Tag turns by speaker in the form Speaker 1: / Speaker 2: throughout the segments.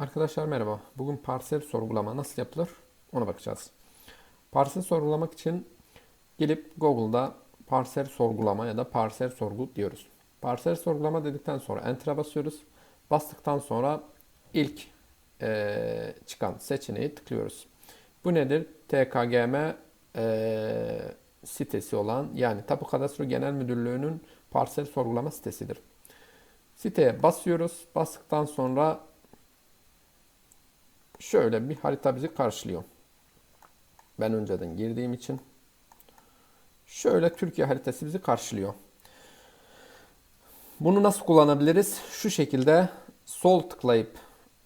Speaker 1: Arkadaşlar merhaba. Bugün parsel sorgulama nasıl yapılır ona bakacağız. Parsel sorgulamak için gelip Google'da parsel sorgulama ya da parsel sorgu diyoruz. Parsel sorgulama dedikten sonra Enter'a basıyoruz. Bastıktan sonra ilk eee, çıkan seçeneği tıklıyoruz. Bu nedir? TKGM eee, sitesi olan yani Tapu Kadastro Genel Müdürlüğü'nün parsel sorgulama sitesidir. Siteye basıyoruz. Bastıktan sonra şöyle bir harita bizi karşılıyor. Ben önceden girdiğim için. Şöyle Türkiye haritası bizi karşılıyor. Bunu nasıl kullanabiliriz? Şu şekilde sol tıklayıp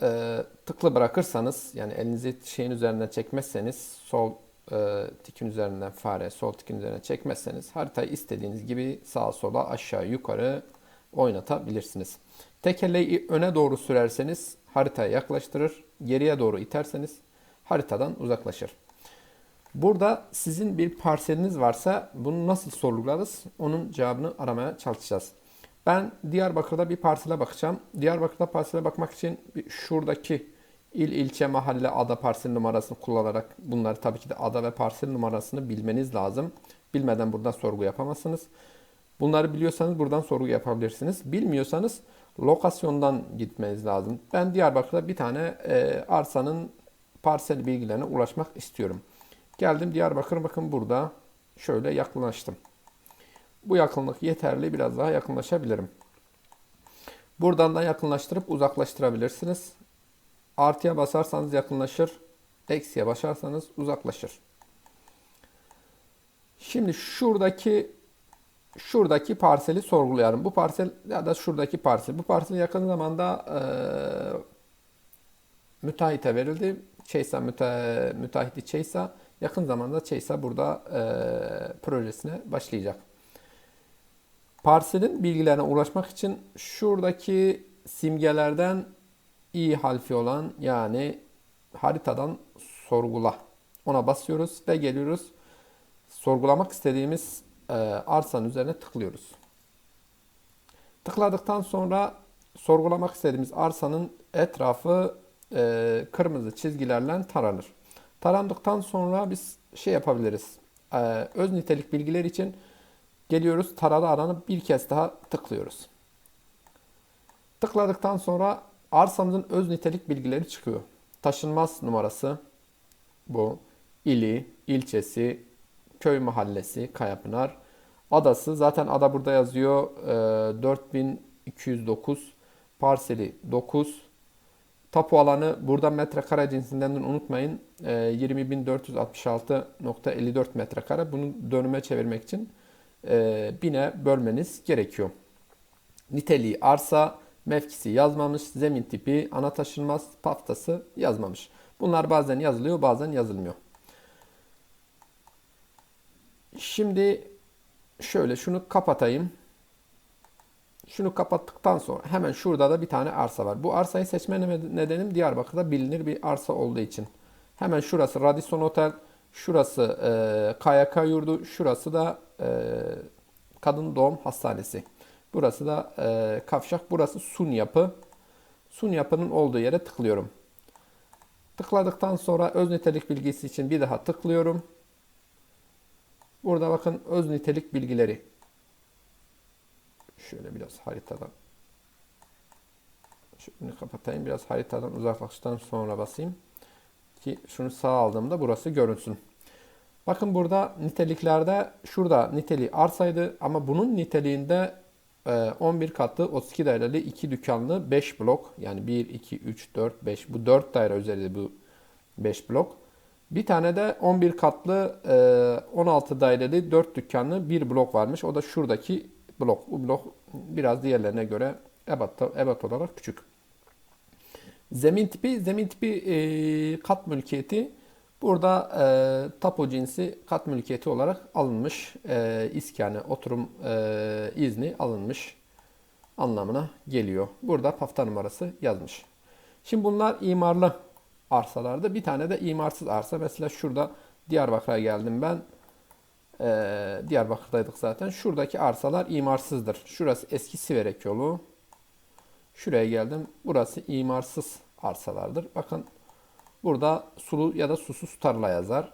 Speaker 1: e, tıklı bırakırsanız yani elinizi şeyin üzerinden çekmezseniz sol e, tikin üzerinden fare sol tikin üzerine çekmezseniz haritayı istediğiniz gibi sağa sola aşağı yukarı oynatabilirsiniz. Tekerleği öne doğru sürerseniz haritaya yaklaştırır. Geriye doğru iterseniz haritadan uzaklaşır. Burada sizin bir parseliniz varsa bunu nasıl sorgularız? Onun cevabını aramaya çalışacağız. Ben Diyarbakır'da bir parsele bakacağım. Diyarbakır'da parsele bakmak için şuradaki il, ilçe, mahalle, ada parsel numarasını kullanarak bunları tabii ki de ada ve parsel numarasını bilmeniz lazım. Bilmeden buradan sorgu yapamazsınız. Bunları biliyorsanız buradan sorgu yapabilirsiniz. Bilmiyorsanız lokasyondan gitmeniz lazım. Ben Diyarbakır'da bir tane e, arsanın parsel bilgilerine ulaşmak istiyorum. Geldim Diyarbakır bakın burada şöyle yakınlaştım. Bu yakınlık yeterli biraz daha yakınlaşabilirim. Buradan da yakınlaştırıp uzaklaştırabilirsiniz. Artıya basarsanız yakınlaşır. Eksiye basarsanız uzaklaşır. Şimdi şuradaki şuradaki parseli sorgulayalım. Bu parsel ya da şuradaki parsel. Bu parsel yakın zamanda e, müteahhite verildi. Çeysa müte, müteahhiti Çeysa yakın zamanda Çeysa burada e, projesine başlayacak. Parselin bilgilerine ulaşmak için şuradaki simgelerden i harfi olan yani haritadan sorgula. Ona basıyoruz ve geliyoruz. Sorgulamak istediğimiz e, arsanın üzerine tıklıyoruz. Tıkladıktan sonra sorgulamak istediğimiz arsanın etrafı e, kırmızı çizgilerle taranır. Tarandıktan sonra biz şey yapabiliriz. E, öz nitelik bilgiler için geliyoruz tarada aranıp bir kez daha tıklıyoruz. Tıkladıktan sonra arsamızın öz nitelik bilgileri çıkıyor. Taşınmaz numarası bu. ili, ilçesi, köy mahallesi Kayapınar. Adası zaten ada burada yazıyor. E, 4209 parseli 9. Tapu alanı burada metrekare cinsinden unutmayın. E, 20.466.54 metrekare. Bunu dönüme çevirmek için e, bine bölmeniz gerekiyor. Niteliği arsa, mevkisi yazmamış, zemin tipi, ana taşınmaz, paftası yazmamış. Bunlar bazen yazılıyor, bazen yazılmıyor. Şimdi şöyle şunu kapatayım. Şunu kapattıktan sonra hemen şurada da bir tane arsa var. Bu arsayı seçme nedenim Diyarbakır'da bilinir bir arsa olduğu için. Hemen şurası Radisson Otel, şurası e, KYK yurdu, şurası da e, Kadın Doğum Hastanesi. Burası da e, Kavşak, burası Sun Yapı. Sun Yapı'nın olduğu yere tıklıyorum. Tıkladıktan sonra öz nitelik bilgisi için bir daha tıklıyorum. Burada bakın öz nitelik bilgileri. Şöyle biraz haritadan. Şunu kapatayım. Biraz haritadan uzaklaştıktan sonra basayım. Ki şunu sağ aldığımda burası görünsün. Bakın burada niteliklerde şurada niteliği arsaydı ama bunun niteliğinde 11 katlı 32 daireli 2 dükkanlı 5 blok yani 1, 2, 3, 4, 5 bu 4 daire üzerinde bu 5 blok. Bir tane de 11 katlı 16 daireli 4 dükkanlı bir blok varmış. O da şuradaki blok. Bu blok biraz diğerlerine göre ebat, ebat olarak küçük. Zemin tipi, zemin tipi e, kat mülkiyeti burada e, tapu cinsi kat mülkiyeti olarak alınmış. E, iskane, oturum e, izni alınmış anlamına geliyor. Burada pafta numarası yazmış. Şimdi bunlar imarlı arsalarda. Bir tane de imarsız arsa. Mesela şurada Diyarbakır'a geldim ben. Ee, Diyarbakır'daydık zaten. Şuradaki arsalar imarsızdır. Şurası eski Siverek yolu. Şuraya geldim. Burası imarsız arsalardır. Bakın burada sulu ya da susuz tarla yazar.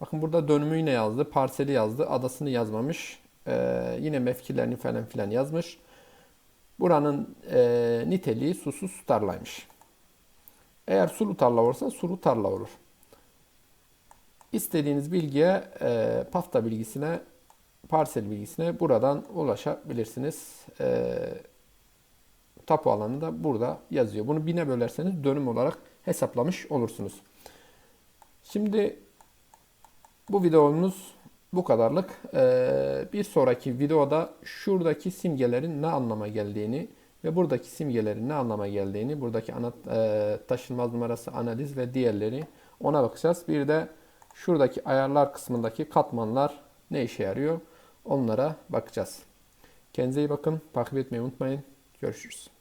Speaker 1: Bakın burada dönümü yine yazdı, parseli yazdı, adasını yazmamış. Ee, yine mevkilerini falan filan yazmış. Buranın e, niteliği susuz tarlaymış. Eğer sulu tarla olursa sulu tarla olur. İstediğiniz bilgiye, e, pafta bilgisine, parsel bilgisine buradan ulaşabilirsiniz. E, tapu alanı da burada yazıyor. Bunu bine bölerseniz dönüm olarak hesaplamış olursunuz. Şimdi bu videomuz bu kadarlık. Ee, bir sonraki videoda şuradaki simgelerin ne anlama geldiğini ve buradaki simgelerin ne anlama geldiğini, buradaki ana, e, taşınmaz numarası analiz ve diğerleri ona bakacağız. Bir de şuradaki ayarlar kısmındaki katmanlar ne işe yarıyor onlara bakacağız. Kendinize iyi bakın. Takip etmeyi unutmayın. Görüşürüz.